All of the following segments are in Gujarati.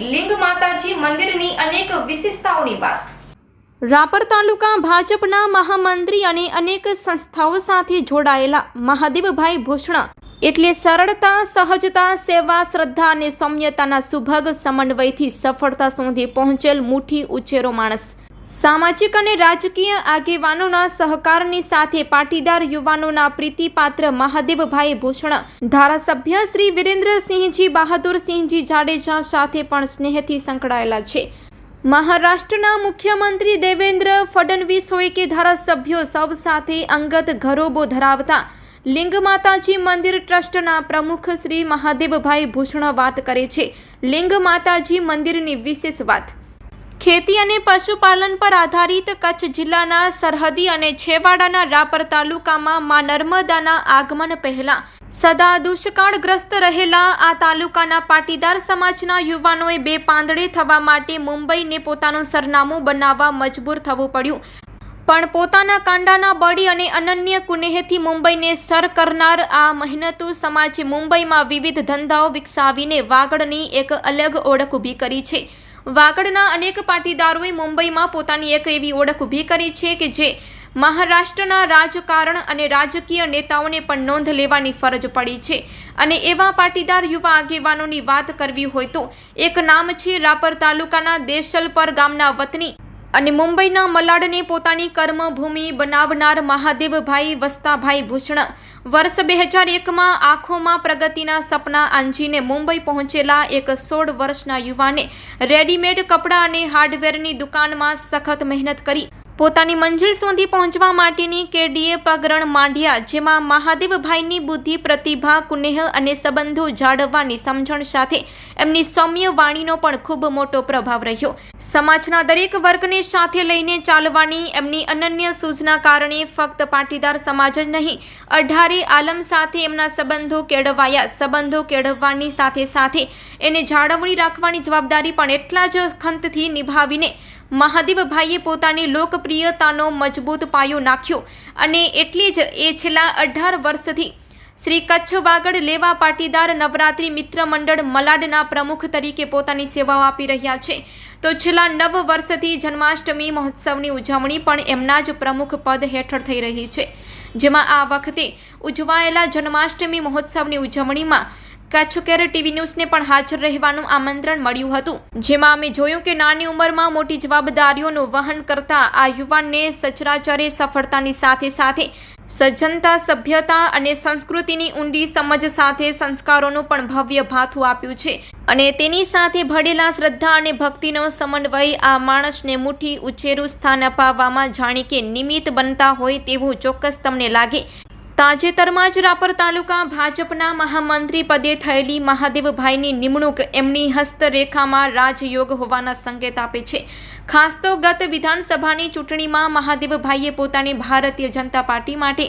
લિંગ માતાજી મંદિરની અનેક વિશેષતાઓની વાત. રાપર તાલુકા ભાજપના મહામંત્રી અને અનેક સંસ્થાઓ સાથે જોડાયેલા મહાદેવભાઈ ભૂષણ એટલે સરળતા, સહજતા, સેવા, શ્રદ્ધા અને સૌમ્યતાના સુભગ સમન્વયથી સફળતા સુધી પહોંચેલ મુઠ્ઠી ઉછેરો માણસ. સામાજિક અને રાજકીય આગેવાનોના સહકારની સાથે પાટીદાર યુવાનોના પ્રીતિપાત્ર મહાદેવભાઈ ભૂષણ, ધારાસભ્ય શ્રી વિરેન્દ્રસિંહજી બહાદુરસિંહજી જાડેજા સાથે પણ સ્નેહથી સંકળાયેલા છે. મહારાષ્ટ્રના મુખ્યમંત્રી દેવેન્દ્ર ફડણવીસ હોય કે ધારાસભ્યો સૌ સાથે અંગત ઘરોબો ધરાવતા લિંગ માતાજી મંદિર ટ્રસ્ટના પ્રમુખ શ્રી મહાદેવભાઈ ભૂષણ વાત કરે છે. લિંગ માતાજી મંદિરની વિશેષ વાત ખેતી અને પશુપાલન પર આધારિત કચ્છ જિલ્લાના સરહદી અને છેવાડાના રાપર તાલુકામાં મા નર્મદાના આગમન પહેલા સદા દુષ્કાળગ્રસ્ત રહેલા આ તાલુકાના પાટીદાર સમાજના યુવાનોએ બે પાંદડે થવા માટે મુંબઈને પોતાનું સરનામું બનાવવા મજબૂર થવું પડ્યું. પણ પોતાના કાંડાના બળી અને અનન્ય કુનેહથી મુંબઈને સર કરનાર આ મહેનતુ સમાજે મુંબઈમાં વિવિધ ધંધાઓ વિકસાવીને વાગડની એક અલગ ઓળખ ઊભી કરી છે. વાગડના અનેક પાટીદારોએ મુંબઈમાં પોતાની એક એવી ઓળખ ઊભી કરી છે કે જે મહારાષ્ટ્રના રાજકારણ અને રાજકીય નેતાઓને પણ નોંધ લેવાની ફરજ પડી છે. અને એવા પાટીદાર યુવા આગેવાનોની વાત કરવી હોય તો એક નામ છે રાપર તાલુકાના દેશલપર ગામના વતની અને મુંબઈના મલાડને પોતાની કર્મભૂમિ બનાવનાર મહાદેવભાઈ વસ્તાભાઈ ભૂષણ વર્ષ બે હજાર એકમાં આંખોમાં પ્રગતિના સપના આંજીને મુંબઈ પહોંચેલા એક સોળ વર્ષના યુવાને રેડીમેડ કપડાં અને હાર્ડવેરની દુકાનમાં સખત મહેનત કરી પોતાની મંજિલ સુધી પહોંચવા માટેની કેડીએ પગરણ માંડ્યા, જેમાં મહાદેવભાઈની બુદ્ધિ, પ્રતિભા, કુનેહ અને સંબંધો જાળવવાની સમજણ સાથે એમની સૌમ્ય વાણીનો પણ ખૂબ મોટો પ્રભાવ રહ્યો. સમાજના દરેક વર્ગને સાથે લઈને ચાલવાની એમની અનન્ય સૂઝના કારણે ફક્ત પાટીદાર સમાજ જ નહીં, અઢારે આલમ સાથે એમના સંબંધો કેળવાયા. સંબંધો કેળવવાની સાથે સાથે એને જાળવણી રાખવાની જવાબદારી પણ એટલા જ ખંતથી નિભાવીને મહાદેવભાઈએ પોતાની લોકપ્રિયતાનો મજબૂત પાયો નાખ્યો અને એટલી જ એ છેલ્લા અઢાર વર્ષથી શ્રી કચ્છ વાગડ લેવા પાટીદાર નવરાત્રિ મિત્ર મંડળ મલાડના પ્રમુખ તરીકે પોતાની સેવાઓ આપી રહ્યા છે. તો છેલ્લા નવ વર્ષથી જન્માષ્ટમી મહોત્સવની ઉજવણી પણ એમના જ પ્રમુખ પદ હેઠળ થઈ રહી છે. જેમાં આ વખતે ઉજવાયેલા જન્માષ્ટમી મહોત્સવની ઉજવણીમાં કચ્છ કેર ટીવી ન્યૂઝને પણ હાજર રહેવાનું આમંત્રણ મળ્યું હતું. જેમાં અમે જોયું કે નાની ઉંમરમાં મોટી જવાબદારીઓનું વહન કરતા આ યુવાનને સચરાચરે સફળતાની સાથે સાથે સજ્જનતા, સભ્યતા અને સંસ્કૃતિની ઊંડી સમજ સાથે સંસ્કારોનું પણ ભવ્ય ભાથું આપ્યું છે અને તેની સાથે ભળેલા શ્રદ્ધા અને ભક્તિનો સમન્વય આ માણસને મુઠ્ઠી ઉછેરું સ્થાન અપાવવામાં જાણે કે નિમિત્ત બનતા હોય તેવું ચોક્કસ તમને લાગે. તાજેતરમાં જ રાપર તાલુકા ભાજપના મહામંત્રી પદે થયેલી મહાદેવભાઈની નિમણૂક એમની હસ્તરેખામાં રાજયોગ હોવાના સંકેત આપે છે. ખાસ તો ગત વિધાનસભાની ચૂંટણીમાં મહાદેવભાઈએ પોતાની ભારતીય જનતા પાર્ટી માટે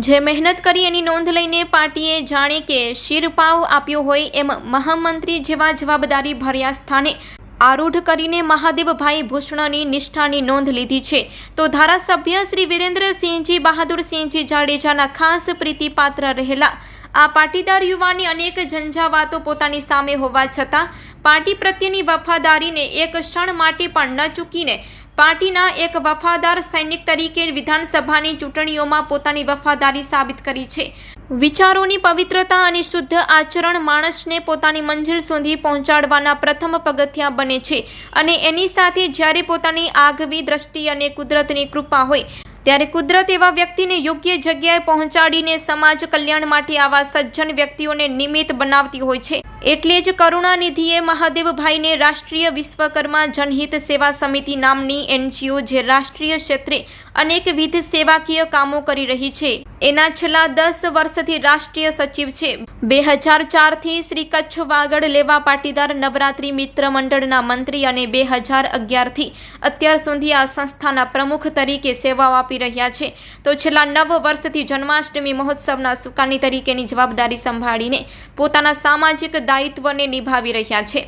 જે મહેનત કરી એની નોંધ લઈને પાર્ટીએ જાણે કે શિરપાવ આપ્યો હોય એમ મહામંત્રી જેવા જવાબદારી ભર્યા સ્થાને આરૂઢ કરીને મહાદેવભાઈ ભૂષણની નિષ્ઠાની નોંધ લીધી છે. તો ધારાસભ્ય શ્રી વિરેન્દ્રસિંહજી બહાદુરસિંહજી જાડેજાના ખાસ પ્રીતિપાત્ર રહેલા આ પાટીદાર યુવાની અનેક ઝંઝાવાતો પોતાની સામે હોવા છતાં, પાર્ટી પ્રત્યેની વફાદારીને એક ક્ષણ માટે પણ ન ચૂકીને પાર્ટીના એક વફાદાર સૈનિક તરીકે વિધાનસભાની ચૂંટણીઓમાં પોતાની વફાદારી સાબિત કરી છે. વિચારોની પવિત્રતા અને શુદ્ધ આચરણ માણસને પોતાની મંજિલ સુધી પહોંચાડવાના પ્રથમ પગથિયા બને છે અને એની સાથે જ્યારે પોતાની આગવી દ્રષ્ટિ અને કુદરતની કૃપા હોય, ત્યારે કુદરત એવા વ્યક્તિને યોગ્ય જગ્યાએ પહોંચાડીને સમાજ કલ્યાણ માટે આવા સજ્જન વ્યક્તિઓને નિમિત્ત બનાવતી હોય છે. એટલે જ કરુણાનિધિએ મહાદેવભાઈને રાષ્ટ્રીય વિશ્વકર્મા જનહિત સેવા સમિતિ નામની એનજીઓ જે રાષ્ટ્રીય ક્ષેત્રે અનેકવિધ સેવાકીય કામો કરી રહી છે. એના છેલ્લા દસ વર્ષથી રાષ્ટ્રીય સચિવ છે. બે હજાર ચારથી શ્રી કચ્છ વાગડ લેવા પાટીદાર નવરાત્રિ મિત્ર મંડળના મંત્રી અને બે હજાર અગિયારથી અત્યાર સુધી આ સંસ્થાના પ્રમુખ તરીકે સેવાઓ આપી રહ્યા છે. તો છેલ્લા નવ વર્ષથી જન્માષ્ટમી મહોત્સવના સુકાની તરીકેની જવાબદારી સંભાળીને પોતાના સામાજિક દાયિત્વને નિભાવી રહ્યા છે.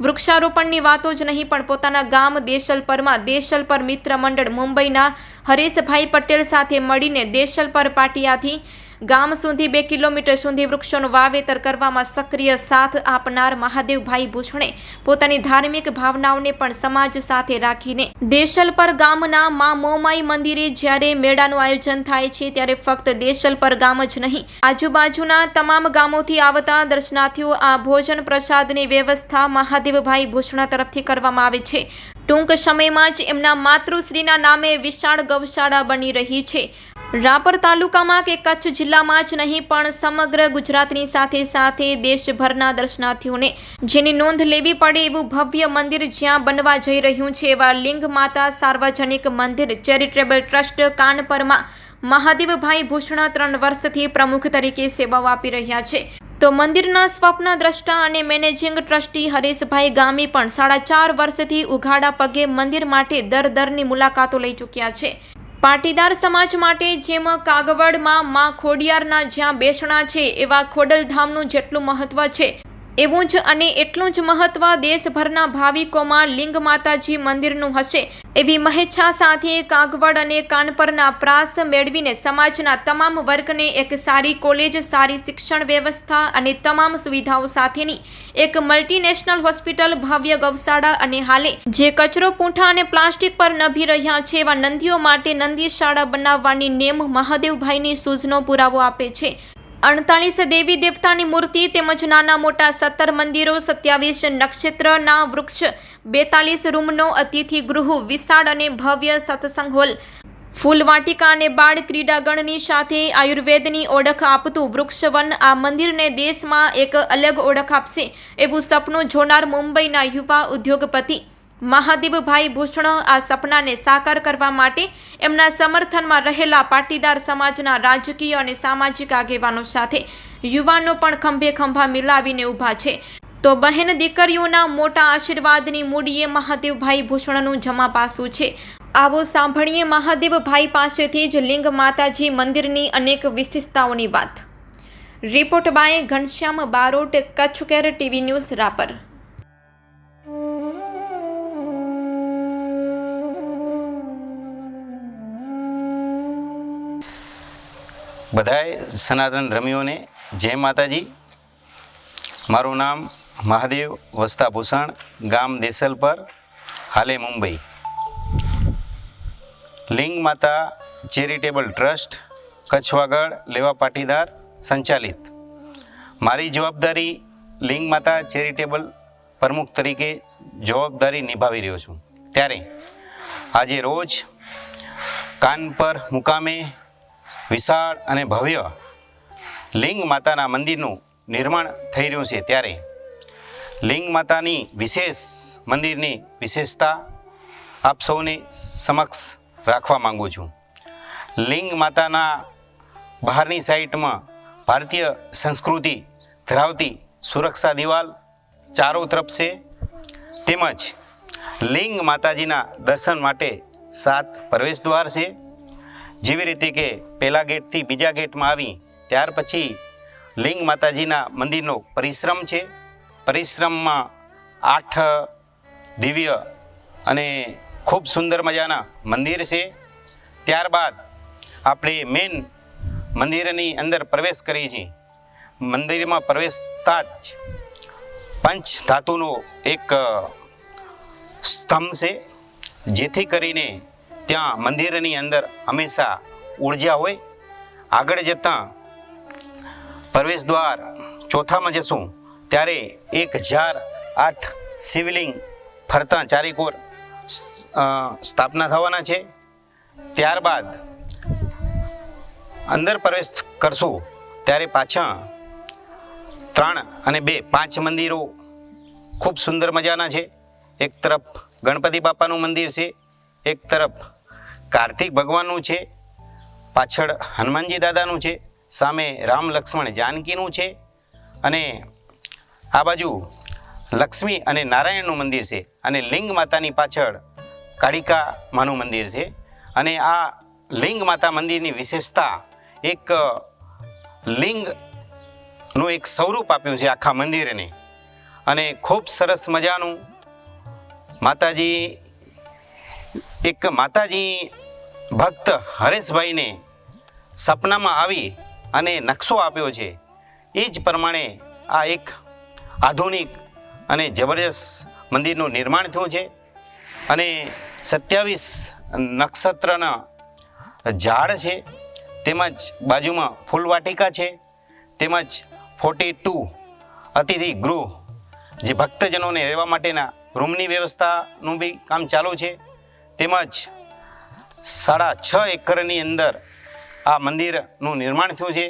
વૃક્ષારોપણની વાતો જ નહીં, પણ પોતાના ગામ દેશલપરમાં દેશલપર મિત્ર મંડળ મુંબઈના હરેશભાઈ પટેલ સાથે મળીને દેશલપર પાટિયાથી ગામ સુધી બે કિલોમીટર સુધી વૃક્ષોનું વાવેતર કરવામાં સક્રિય સાથ આપનાર મહાદેવભાઈ ભૂષણે પોતાની ધાર્મિક ભાવનાઓને પણ સમાજ સાથે રાખીને દેશલપર ગામના મા મોમાઈ મંદિરે જ્યારે મેળાનું આયોજન થાય છે, ત્યારે ફક્ત દેશલપર ગામ જ નહીં, આજુબાજુના તમામ ગામોથી આવતા દર્શનાર્થીઓ આ ભોજન પ્રસાદની વ્યવસ્થા મહાદેવભાઈ ભૂષણ તરફથી કરવામાં આવે છે. ટૂંક સમયમાં જ એમના માતૃશ્રીના નામે વિશાળ ગૌશાળા બની રહી છે. રાપર તાલુકામાં કે કચ્છ જિલ્લામાં જ નહીં, પણ સમગ્ર ગુજરાતની સાથે સાથે દેશભરના દર્શનાર્થીઓને જેની નોંધ લેવી પડે એવું ભવ્ય મંદિર જ્યાં બનવા જઈ રહ્યું છે, એવા લિંગ માતા સાર્વજનિક મંદિર ચેરિટેબલ ટ્રસ્ટ કાનપરમાં મહાદેવભાઈ ભૂષણા ત્રણ વર્ષથી પ્રમુખ તરીકે સેવાઓ આપી રહ્યા છે. તો મંદિરના સ્વપ્ન દ્રષ્ટા અને મેનેજિંગ ટ્રસ્ટી હરેશભાઈ ગામી પણ સાડા ચાર વર્ષથી ઉઘાડા પગે મંદિર માટે દર દરની મુલાકાતો લઈ ચૂક્યા છે. પાટીદાર સમાજ માટે જેમ કાગવડમાં માં ખોડિયારના જ્યાં બેસણા છે, એવા ખોડલધામનું જેટલું મહત્વ છે. એવું જ અને એટલું જ મહત્વ દેશભરના ભાવિકોમાં લિંગ માતાજી મંદિરનું હશે. એવી મહેચ્છા સાથે કાગવડ અને કાનપરના પ્રાસ મેળવીને સમાજના તમામ વર્ગને એક સારી કોલેજ, સારી શિક્ષણ વ્યવસ્થા અને તમામ સુવિધાઓ સાથેની એક મલ્ટીનેશનલ હોસ્પિટલ, ભવ્ય ગૌશાળા અને હાલે, જે કચરો, પૂંઠા અને પ્લાસ્ટિક પર નભી રહ્યા છે એવા નંદીઓ માટે નંદી શાળા બનાવવાની નેમ મહાદેવભાઈની સૂઝનો પુરાવો આપે છે. અડતાલીસ દેવી દેવતાની મૂર્તિ તેમજ નાના મોટા સત્તર મંદિરો, સત્યાવીસ નક્ષત્રના વૃક્ષ, બેતાલીસ રૂમનો અતિથિ ગૃહ, વિશાળ અને ભવ્ય સત્સંગ હોલ. ફૂલવાટિકા અને બાળ ક્રીડાગણની સાથે આયુર્વેદની ઓળખ આપતું વૃક્ષવન આ મંદિરને દેશમાં એક અલગ ઓળખ આપશે, એવું સપનું જોનાર મુંબઈના યુવા ઉદ્યોગપતિ મહાદેવભાઈ ભૂષણ આ સપનાને સાકાર કરવા માટે એમના સમર્થનમાં રહેલા પાટીદાર સમાજના રાજકીય અને સામાજિક આગેવાનો સાથે યુવાનો પણ ખંભે ખંભા મિલાવીને ઊભા છે. તો બહેન દીકરીઓના મોટા આશીર્વાદની મૂડીએ મહાદેવભાઈ ભૂષણનું જમા પાસું છે. આવો સાંભળીએ મહાદેવભાઈ પાસેથી જ લિંગ માતાજી મંદિરની અનેક વિશેષતાઓની વાત. Report by Ghanshyam Barot Kutch care TV news Rapar. બધાય સનાતન ધર્મીઓને જય માતાજી. મારું નામ મહાદેવ વસ્તા ભૂષણ ગામ દેસલપર હાલે મુંબઈ. લિંગ માતા ચેરિટેબલ ટ્રસ્ટ કચ્છવાગળ લેવા પાટીદાર સંચાલિત. મારી જવાબદારી લિંગ માતા ચેરિટેબલ પ્રમુખ તરીકે જવાબદારી નિભાવી રહ્યો છું. ત્યારે આજે રોજ કાન પર મુકામે વિશાળ અને ભવ્ય લિંગ માતાના મંદિરનું નિર્માણ થઈ રહ્યું છે ત્યારે. લિંગ માતાની વિશેષ મંદિરની વિશેષતા આપ સૌની સમક્ષ રાખવા માંગુ છું. લિંગ માતાના બહારની સાઈડમાં ભારતીય સંસ્કૃતિ ધરાવતી સુરક્ષા દિવાલ ચારો તરફ છે. તેમજ લિંગ માતાજીના દર્શન માટે સાત પ્રવેશ દ્વાર છે. જેવી રીતે કે પહેલા ગેટથી બીજા ગેટમાં આવી, ત્યાર પછી લિંગ માતાજીના મંદિરનો પરિશ્રમ છે. પરિશ્રમમાં આઠ દિવ્ય અને ખૂબ સુંદર મજાના મંદિર છે. ત્યારબાદ આપણે મેન મંદિરની અંદર પ્રવેશ કરીએ છીએ. મંદિરમાં પ્રવેશતા જ પંચ ધાતુનો એક સ્તંભ છે. જેથી કરીને ત્યાં મંદિરની અંદર હંમેશા ઊર્જા હોય. આગળ જતાં પ્રવેશ દ્વાર ચોથામાં જશું. ત્યારે એક હજાર આઠ શિવલિંગ ફરતા ચારેકોર સ્થાપના થવાના છે. ત્યારબાદ અંદર પ્રવેશ કરશું. ત્યારે પાછા ત્રણ અને બે, પાંચ મંદિરો ખૂબ સુંદર મજાના છે. એક તરફ ગણપતિ બાપાનું મંદિર છે. એક તરફ કાર્તિક ભગવાનનું છે, પાછળ હનુમાનજી દાદાનું છે, સામે રામ લક્ષ્મણ જાનકીનું છે અને આ બાજુ લક્ષ્મી અને નારાયણનું મંદિર છે અને લિંગ માતાની પાછળ કાળિકા માનું મંદિર છે અને આ લિંગ માતા મંદિરની વિશેષતા એક લિંગનું એક સ્વરૂપ આપ્યું છે આખા મંદિરને અને ખૂબ સરસ મજાનું માતાજી એક માતાજી ભક્ત હરેશભાઈને સપનામાં આવી અને નકશો આપ્યો છે. એ જ પ્રમાણે આ એક આધુનિક અને જબરજસ્ત મંદિરનું નિર્માણ થયું છે અને સત્યાવીસ નક્ષત્રના ઝાડ છે. તેમજ બાજુમાં ફૂલવાટિકા છે. તેમજ ફોર્ટી ટુ અતિથિ ગૃહ જે ભક્તજનોને રહેવા માટેના રૂમની વ્યવસ્થાનું બી કામ ચાલુ છે. તેમજ સાડા છ એકરની અંદર આ મંદિરનું નિર્માણ થયું છે.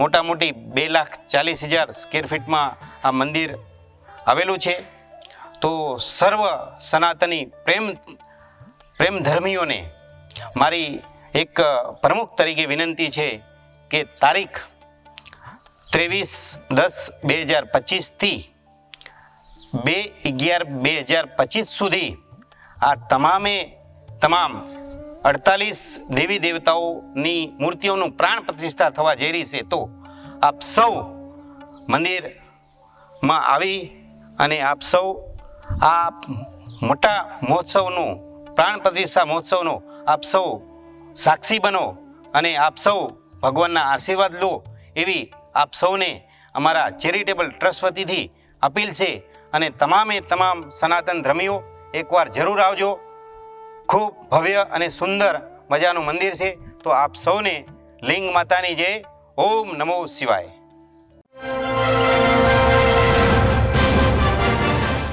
મોટા મોટી બે લાખ ચાલીસ હજાર સ્ક્વેર ફીટમાં આ મંદિર આવેલું છે. તો સર્વ સનાતની પ્રેમ પ્રેમ ધર્મીઓને મારી એક પ્રમુખ તરીકે વિનંતી છે કે તારીખ ત્રેવીસ દસ બે હજાર પચીસથી બે અગિયાર બે હજાર પચીસ સુધી આ તમામે તમામ અડતાલીસ દેવી દેવતાઓની મૂર્તિઓનું પ્રાણ પ્રતિષ્ઠા થવા જઈ રહી છે, તો આપ સૌ મંદિરમાં આવી અને આપ સૌ આ મોટા મહોત્સવનું, પ્રાણ પ્રતિષ્ઠા મહોત્સવનો આપ સૌ સાક્ષી બનો અને આપ સૌ ભગવાનના આશીર્વાદ લો એવી આપ સૌને અમારા ચેરિટેબલ ટ્રસ્ટ વતીથી અપીલ છે અને તમામે તમામ સનાતન ધર્મીઓ એકવાર જરૂર આવજો. ખૂબ ભવ્ય અને સુંદર મજાનું મંદિર છે. તો આપ સૌને લિંગ માતાની જય. ઓમ નમો શિવાય.